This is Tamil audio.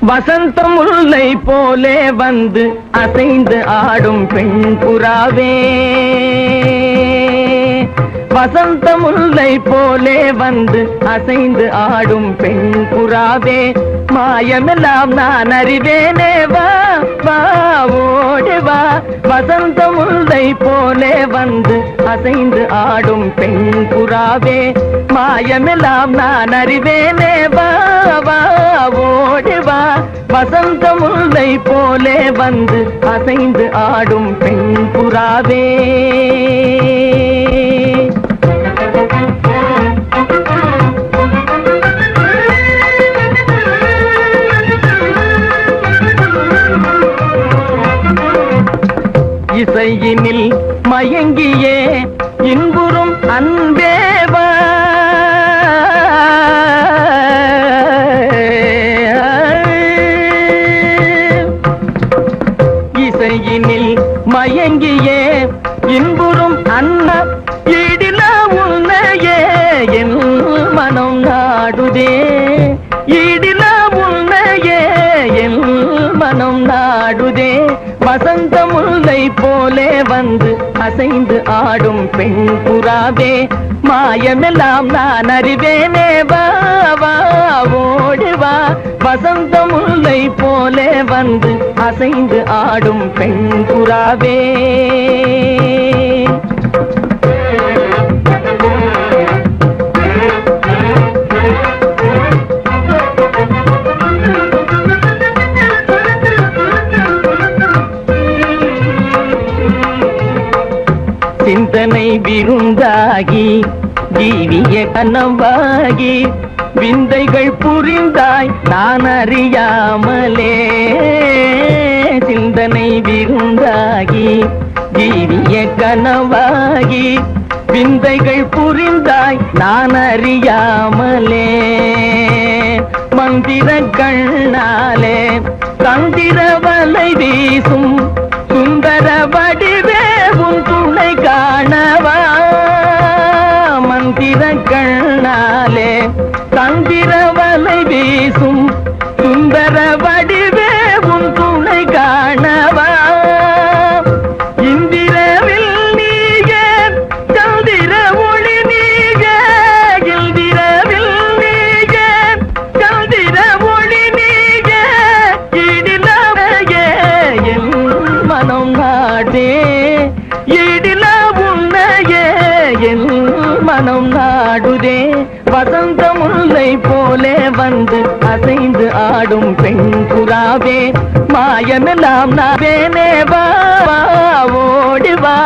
வசந்தம் உள்ளை போலே வந்து அசைந்து ஆடும் பெண் புறாவே வசந்தம் உள்ளை போலே வந்து அசைந்து ஆடும் பெண் புறாவே மாயமெல்லாம் நான் அறிவேனே வா வா ஓடி வா. வசந்த போலே வந்து அசைந்து ஆடும் பெண் புறாவே மாயமெல்லாம் நான் அறிவேனே வா வா வசந்த முல்லை போலே வந்து அசைந்து ஆடும் பெண் புறாவே. இசையினில் மயங்கியே மயங்கியே இன்புறும் அன்ன இடில உன்னையே என் மனம் நாடுதே. இடில உன்னையே என் மனம் நாடுதே. வசந்த முல்லை போலே வந்து அசைந்து ஆடும் பெண் புறாவே. மாயமெல்லாம் நான் அறிவேனே வா வா ஓடி வசந்த முல்லை போலே வந்து அசைந்து ஆடும் பெண் புறாவே. சிந்தனை விருந்தாகி ஜீவிய கனவாகி விந்தைகள் புரிந்தாய் நான் அறியாமலே. சிந்தனை விருந்தாகி ஜீவிய கனவாகி விந்தைகள் புரிந்தாய் நான் அறியாமலே. மந்திர கண்ணாலே தந்திர வலை வீசும் சுந்தர வடிவே உன் துணை காணவா. மந்திர கண்ணாலே நாடே இடில உன்னையே என் மனம் நாடுதே. வசந்த முல்லை போலே வந்து அசைந்து ஆடும் பெண் புறாவே மாயமெல்லாம் நாவேனே வா ஓடிவா